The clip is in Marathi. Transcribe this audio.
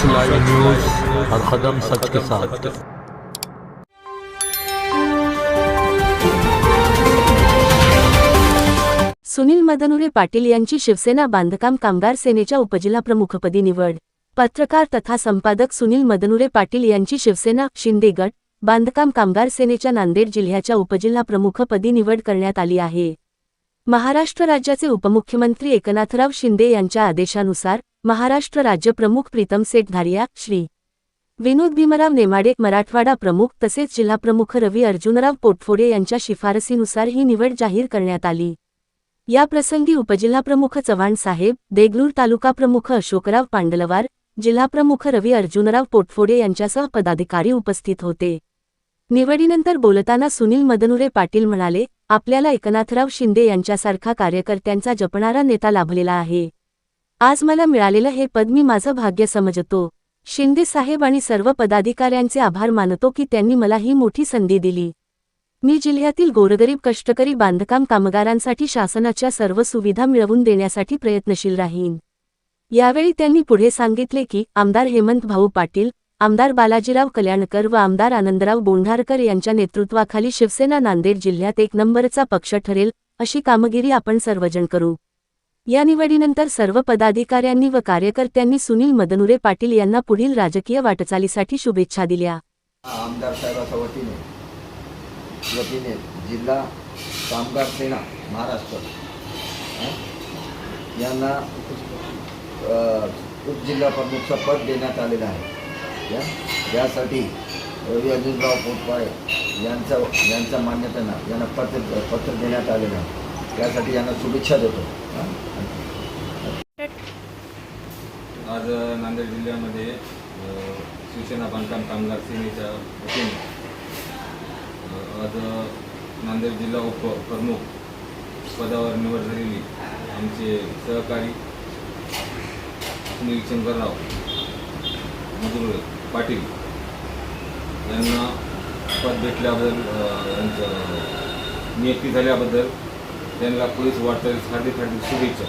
सच लाइव न्यूज हर कदम सच के साथ। सुनील मदनुरे पाटील यांची शिवसेना बांधकाम कामगार सेनेच्या उपजिल्हाप्रमुखपदी निवड. पत्रकार तथा संपादक सुनील मदनुरे पाटील यांची शिवसेना शिंदे गट बांधकाम कामगार सेनेच्या नांदेड जिल्ह्याच्या उपजिल्हाप्रमुखपदी निवड करण्यात आली आहे. महाराष्ट्र राज्याचे उपमुख्यमंत्री एकनाथराव शिंदे यांच्या आदेशानुसार महाराष्ट्र राज्य प्रमुख प्रीतम सेठधारिया श्री. विनोद भीमराव नेमाडे मराठवाडा प्रमुख तसेच जिल्हाप्रमुख रवी अर्जुनराव पोटफोडे यांच्या शिफारसीनुसार ही निवड जाहीर करण्यात आली. या प्रसंगी उपजिल्हाप्रमुख चव्हाण साहेब देगलूर तालुका प्रमुख अशोकराव पांडलवार जिल्हाप्रमुख रवी अर्जुनराव पोटफोडे यांच्यासह पदाधिकारी उपस्थित होते. निवडीनंतर बोलताना सुनील मदनुरे पाटील म्हणाले आपल्याला एकनाथराव शिंदे यांच्यासारखा कार्यकर्त्यांचा जपणारा नेता लाभलेला आहे. आज मला मिळालेलं हे पद मी माझं भाग्य समजतो. शिंदे साहेब आणि सर्व पदाधिकाऱ्यांचे आभार मानतो की त्यांनी मला ही मोठी संधी दिली. मी जिल्ह्यातील गोरगरीब कष्टकरी बांधकाम कामगारांसाठी शासनाच्या सर्व सुविधा मिळवून देण्यासाठी प्रयत्नशील राहीन. यावेळी त्यांनी पुढे सांगितले की आमदार हेमंत भाऊ पाटील आमदार बालाजीराव कल्याणकर व आमदार आनंदराव बोंढारकर यांच्या नेतृत्वाखाली शिवसेना नांदेड जिल्ह्यात एक नंबरचा पक्ष ठरेल अशी कामगिरी आपण सर्वजण करू. या निवडीनंतर सर्व पदाधिकाऱ्यांनी व कार्यकर्त्यांनी सुनील मदनुरे पाटील यांना पुढील राजकीय वाटचालीसाठी शुभेच्छा दिल्या. आमदार साहेबाच्या वतीने वतीने जिल्हा कामगार सेना महाराष्ट्र यांना उपजिल्हा प्रमुखचं पद देण्यात आलेलं आहे. या त्यासाठी रवी अर्जुनराव पोटपाळे यांचा यांच्या मान्यतेनं यांना पत्र पत्र देण्यात आलेलं आहे त्यासाठी यांना शुभेच्छा देतो. आज नांदेड जिल्ह्यामध्ये शिवसेना बांधकाम कामगार सेनेच्या वतीने आज नांदेड जिल्हा उप प्रमुख पदावर निवड झालेली आमचे सहकारी सुनील शंकरराव मधुर पाटील यांना पद भेटल्याबद्दल यांचं नियुक्ती झाल्याबद्दल त्यांना पोलीस वाटचालीस हार्दिक हार्दिक शुभेच्छा.